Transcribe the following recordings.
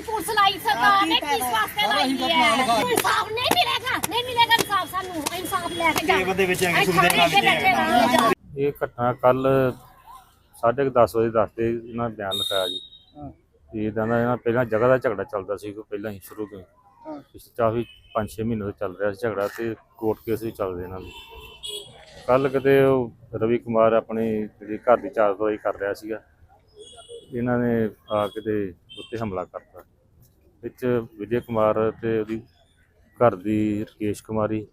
Police ਲਾਈ ਸਰਕਾਰ ਨੇ ਕਿਸ ਵਾਸਤੇ ਲਾਈ ਹੈ? ਇਨਸਾਫ ਨਹੀਂ ਮਿਲੇਗਾ ਨਹੀਂ ਮਿਲੇਗਾ ਇਨਸਾਫ ਸਾਨੂੰ ਇਨਸਾਫ ਲੈ ਕੇ ਜਾ ਬੰਦੇ ਵਿੱਚ ਅਸੀਂ ਖੜੇ ਨਾਲ ਇਹ ਘਟਨਾ ਕੱਲ 10:30 ਵਜੇ ਦੱਸਦੇ ਇਹਨਾਂ ਨੇ ਬਿਆਨ ਲਿਖਾਇਆ ਜੀ। ਤੇ ਇਹਦਾ ਨਾ ਇਹਨਾਂ ਪਹਿਲਾਂ ਜਗ੍ਹਾ ਦਾ ਝਗੜਾ ਚੱਲਦਾ ਸੀ ਕੋਈ ਪਹਿਲਾਂ ਹੀ ਸ਼ੁਰੂ ਤੋਂ ਹੀ। ਪਿਛਲੇ ਕਾਫੀ 5-6 ਮਹੀਨੇ ਤੋਂ ਚੱਲ ਰਿਹਾ ਸੀ ਝਗੜਾ ਤੇ ਕੋਰਟ ਕੇਸ ਵੀ ਚੱਲਦੇ ਇਹਨਾਂ ਦੇ। ਕੱਲ ਕਿਤੇ ਉਹ ਰਵੀ ਕੁਮਾਰ ਆਪਣੀ ਜਿਹੜੀ ਘਰ ਦੀ ਚਾਰ ਦਵਾਈ ਕਰ ਰਿਹਾ ਸੀਗਾ ਇਹਨਾਂ ਨੇ ਆ ਕੇ ਤੇ ਉੱਤੇ ਹਮਲਾ ਕਰਤਾ। ਵਿੱਚ ਵਿਜੇ ਕੁਮਾਰ ਤੇ ਉਹਦੀ ਘਰ ਦੀ ਰਕੇਸ਼ ਕੁਮਾਰੀ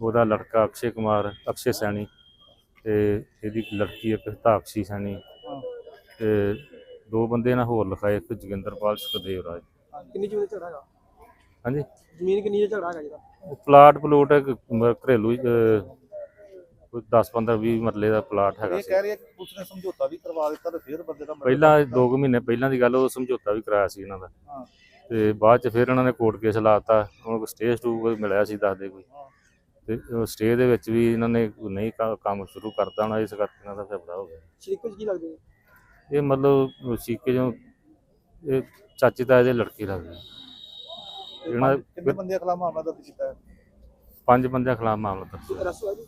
ਉਹਦਾ ਲੜਕਾ ਅਕਸ਼ੇ ਕੁਮਾਰ ਅਕਸ਼ੇ ਸੈਣੀ ਤੇ ਇਹਦੀ ਲੜਕੀ ਇੱਕ ਤਾਕਸ਼ੀ ਸੈਣੀ ਤੇ ਦੋ ਬੰਦੇ ਨਾਲ ਹੋਰ ਲਿਖਾਏ ਇੱਕ ਜੋਗਿੰਦਰਪਾਲ ਸੁਖਦੇਵ ਰਾਜ। ਕਿੰਨੀ ਜ਼ਮੀਨ ਦਾ ਝਗੜਾ ਹੈਗਾ? ਹਾਂਜੀ। ਜ਼ਮੀਨ ਕਿੰਨੀ ਦਾ ਝਗੜਾ ਹੈਗਾ ਉਹ ਪਲਾਟ ਪਲੂਟ ਘਰੇਲੂ ਕੋਈ 10 15 20 ਮਰਲੇ ਦਾ ਪਲਾਟ ਹੈਗਾ ਇਹ ਸੀ। ਕਹਿ ਰਹੀ ਹੈ ਕਿ ਪੁਲਿਸ ਨੇ ਸਮਝੌਤਾ ਵੀ ਕਰਵਾ ਦਿੱਤਾ ਤੇ ਫਿਰ ਬੰਦੇ ਦਾ ਮਰਡਰ ਪਹਿਲਾਂ 2 ਕੁ ਮਹੀਨੇ ਪਹਿਲਾਂ ਦੀ ਗੱਲ ਉਹ ਸਮਝੌਤਾ ਵੀ ਕਰਾਇਆ ਸੀ ਇਹਨਾਂ ਦਾ। ਹਾਂ। ਤੇ ਬਾਅਦ ਚ ਫਿਰ ਇਹਨਾਂ ਨੇ ਕੋਰਟ ਕੇਸ ਲਾਤਾ ਉਹਨਾਂ ਕੋਲ ਸਟੇ ਸਟੂ ਮਿਲਿਆ ਸੀ ਦੱਸਦੇ ਕੋਈ। ਤੇ ਉਹ ਸਟੇ ਦੇ ਵਿੱਚ ਵੀ ਇਹਨਾਂ ਨੇ ਨਹੀਂ ਕ- ਕੰਮ ਸ਼ੁਰੂ ਕਰਤਾ ਹੋਣਾ ਇਸ ਕਰਕੇ ਇਹਨਾਂ ਦਾ ਫੈਸਲਾ ਹੋ ਗਿਆ। ਸ਼ਰੀਕੋ ਚ ਕੀ ਲੱਗਦੇ? ਇਹ ਮਤਲਬ ਸੀਕੇ ਜੋ ਇਹ ਚਾਚੀ ਦਾ ਇਹਦੇ ਲੜਕੀ ਲੱਗਦੀ ਤੇ ਇਹਨਾਂ- ਕਿੰਨੇ ਬੰਦੇ ਖਿਲਾਫ ਮਾਮਲਾ ਦਰਜ ਕੀਤਾ ਹੈ? ਪੰਜ ਬੰਦਿਆਂ ਖਿਲਾਫ ਮਾਮਲਾ ਦਰਜ। ਹੈ। ਜੀ?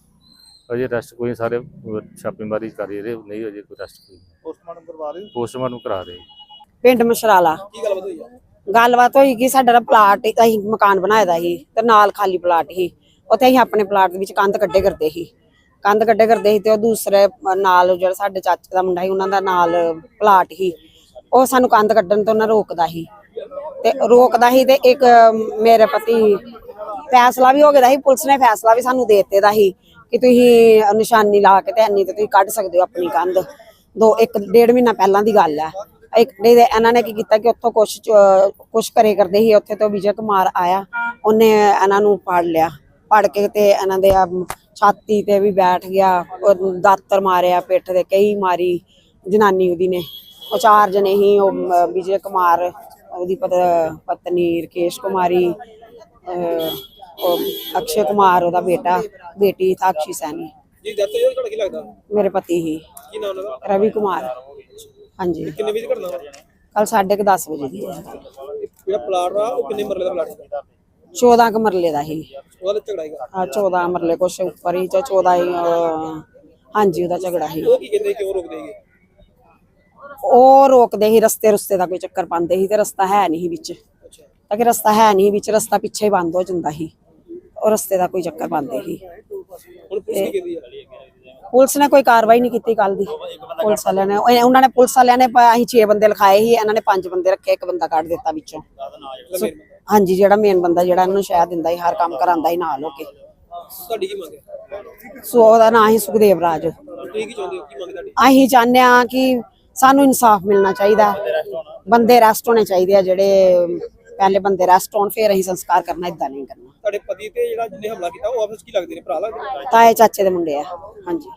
ਅਜੇ ਅਰੈਸਟ ਕੋਈ ਸਾਰੇ ਅਹ, ਛਾਪੇਮਾਰੀ ਕਰ ਰਹੇ ਨਹੀਂ ਅਜੇ ਕੋਈ ਅਰੈਸਟ ਕੋਈ ਪੋਸਟਮਾਰਟਮ ਕਰਵਾ ਰਹੇ ਹੋ? ਪੋਸਟਮਾਰਟਮ ਕਰਾ ਰਹੇ। ਪਿੰਡ ਮਸ਼ਰਾਲਾ ਕੀ ਗੱਲਬਾਤ ਹੋਈ ਆ? ਗੱਲਬਾਤ ਹੋਈ ਕਿ ਸਾਡਾ ਨਾ ਪਲਾਟ ਅਸੀਂ ਮਕਾਨ ਬਣਾਇਆ ਦਾ ਸੀ ਤੇ ਨਾਲ ਖਾਲੀ ਪਲਾਟ ਸੀ। ਉੱਥੇ ਅਸੀਂ ਆਪਣੇ ਪਲਾਟ ਦੇ ਵਿੱਚ ਕੰਧ ਕੱਢੇ ਕਰਦੇ ਸੀ। ਕੰਧ ਕੱਢੇ ਕਰਦੇ ਸੀ ਤੇ ਉਹ ਦੂਸਰੇ ਨਾਲ ਜਿਹੜਾ ਸਾਡੇ ਚਾਚੇ ਦਾ ਮੁੰਡਾ ਸੀ ਉਹਨਾਂ ਦਾ ਨਾਲ ਪਲਾਟ ਸੀ। ਉਹ ਸਾਨੂੰ ਕੰਧ ਕੱਢਣ ਤੋਂ ਨਾ ਰੋਕਦਾ ਸੀ। ਤੇ ਰੋਕਦਾ ਸੀ ਤੇ ਇੱਕ ਮੇਰੇ ਪਤੀ ਫੈਸਲਾ ਵੀ ਹੋ ਗਿਆ ਸੀ ਪੁਲਿਸ ਨੇ ਫੈਸਲਾ ਵੀ ਸਾਨੂੰ ਦੇ ਦਿੱਤੇ ਦਾ ਸੀ। ਕਿ ਤੁਸੀਂ ਨਿਸ਼ਾਨੀ ਲਾ ਕੇ ਤੇ ਇੰਨੀ ਤੇ ਤੁਸੀਂ ਕੱਢ ਸਕਦੇ ਹੋ ਆਪਣੀ ਕੰਧ। ਦੋ ਇੱਕ ਡੇਢ ਮਹੀਨਾ ਪਹਿਲਾਂ ਦੀ ਗੱਲ ਹੈ। ਇੱਕ ਦੇ ਇਹਨਾਂ ਨੇ ਕੀ ਕੀਤਾ ਕਿ ਉੱਥੋਂ ਕੁਛ ਕੁਛ ਕਰੇ ਕਰਦੇ ਸੀ ਉੱਥੇ ਤੋਂ ਵਿਜੇ ਕੁਮਾਰ ਆਇਆ। ਉਹਨੇ ਇਹਨਾਂ ਨੂੰ ਫੜ ਲਿਆ। ਫੜ ਕੇ ਤੇ ਇਹਨਾਂ ਦੇ ਛਾਤੀ ਤੇ ਵੀ ਬੈਠ ਗਿਆ ਦਾਤਰ ਮਾਰਿਆ ਪਿੱਠ ਤੇ ਕਈ ਮਾਰੀ ਜਨਾਨੀ ਉਹਦੀ ਨੇ। ਉਹ ਚਾਰ ਜਣੇ ਹੀ ਉਹ ਵਿਜੇ ਕੁਮਾਰ ਉਹਦੀ ਪਤ- ਪਤਨੀ ਰਕੇਸ਼ ਕੁਮਾਰੀ ਅਹ, ਅਕਸ਼ੇ ਕੁਮਾਰ ਉਹਦਾ ਬੇਟਾ ਬੇਟੀ ਸਾਕਸ਼ੀ ਸੈਣੀ। ਜੀ ਡੈਥ ਹੋਈ ਤੁਹਾਡਾ ਕੀ ਲੱਗਦਾ? ਮੇਰੇ ਪਤੀ ਹੀ। ਕੀ ਨਾਮ ਉਹਨਾਂ ਦਾ ਰਵੀ ਕੁਮਾਰ। ਹਾਂਜੀ। ਕਿੰਨੇ ਵਜੇ ਘਟਨਾ ਕੱਲ 10:30 ਵਜੇ ਦੀ ਹੈ। ਜਿਹੜਾ ਪਲਾਟ ਆ ਉਹ ਕਿੰਨੇ ਮਰਲੇ ਦਾ ਪਲਾਟ ਸੀ? 14 ਕ ਮਰਲੇ ਦਾ ਹੀ। ਉਹਦਾ ਝਗੜਾ ਹੈਗਾ ਆ। 14 ਮਰਲੇ ਕੁਛ ਉੱਪਰ ਹੀ ਜਾਂ 14 ਹੀ ਹਾਂਜੀ ਉਹਦਾ ਝਗੜਾ ਸੀ ਉਹ ਕੀ ਕਹਿੰਦੇ ਕਿਉਂ ਰੋਕਦੇ ਹੈਗੇ ਉਹ ਰੋਕਦੇ ਸੀ ਰਸਤੇ ਰਸਤੇ ਦਾ ਕੋਈ ਚੱਕਰ ਪਾਉਂਦੇ ਸੀ ਤੇ ਰਸਤਾ ਹੈ ਨਹੀਂ ਵਿੱਚ। ਅੱਛਾ। ਤਾਂ ਕਿ ਰਸਤਾ ਹੈ ਨਹੀਂ ਵਿੱਚ ਰਸਤਾ ਪਿੱਛੇ ਹੀ ਬੰਦ ਹੋ ਜਾਂਦਾ ਸੀ। ਉਹ ਰਸਤੇ ਦਾ ਕੋਈ ਚੱਕਰ ਸੀ ਹੁਣ ਪੁਲਿਸ ਨੇ ਕੋਈ ਕਾਰਵਾਈ ਨਹੀਂ ਕੀਤੀ ਕੱਲ ਦੀ। ਪੁਲਿਸ ਵਾਲਿਆਂ ਨੇ ਉਹ- ਉਹਨਾਂ ਨੇ ਪੁਲਿਸ ਵਾਲਿਆਂ ਨੇ ਪ- ਅਸੀਂ 6 ਬੰਦੇ ਲਿਖਾਏ ਸੀ ਇਹਨਾਂ ਨੇ 5 ਬੰਦੇ ਰੱਖੇ ਇੱਕ ਬੰਦਾ ਕੱਢ ਦਿੱਤਾ ਵਿੱਚੋਂ। ਸੋ- ਹਾਂਜੀ ਜਿਹੜਾ ਮੇਨ ਬੰਦਾ ਜਿਹੜਾ ਇਹਨਾਂ ਨੂੰ ਸ਼ਾਇਦ ਦਿੰਦਾ ਸੀ ਹਰ ਕੰਮ ਕਰਾਂਦਾ ਸੀ ਨਾਲ ਹੋ ਕੇ। ਤੁਹਾਡੀ ਕੀ ਮੰਗ ਹੈ? ਸੋ ਉਹਦਾ ਨਾਂ ਹੀ ਸੁਖਦੇਵ ਰਾਜ। ਤੁਸੀਂ ਕੀ ਚਾਹੁੰਦੇ ਹੋ? ਕੀ ਮੰਗ ਤੁਹਾਡੀ? ਅਸੀਂ ਚਾਹੁੰਦੇ ਆ ਕਿ ਸਾਨੂੰ ਇਨਸਾਫ ਮਿਲਣਾ ਚਾਹੀਦਾ। ਬੰਦੇ ਰੈਸਟ ਹੋਣੇ ਚਾਹੀਦੇ ਆ ਜਿਹੜੇ ਪਹਿਲੇ ਬੰਦੇ ਰੈਸਟ ਹੋਣ ਫਿਰ ਅਸੀਂ ਸੰਸਕਾਰ ਕਰਨਾ ਇਦਾਂ ਨਹੀਂ ਕਰਨਾ। ਤੁਹਾਡੇ ਪਤੀ ਤੇ ਜਿਹੜਾ ਜਿਹਨੇ ਹਮਲਾ ਕੀਤਾ ਉਹ ਆਪਸ ਕੀ ਲੱਗਦੇ ਨੇ ਭਰਾ ਲੱਗਦੇ ਨੇ? ਤਾਏ ਚਾਚੇ ਦੇ ਮੁੰਡੇ ਆ ਹਾਂਜੀ।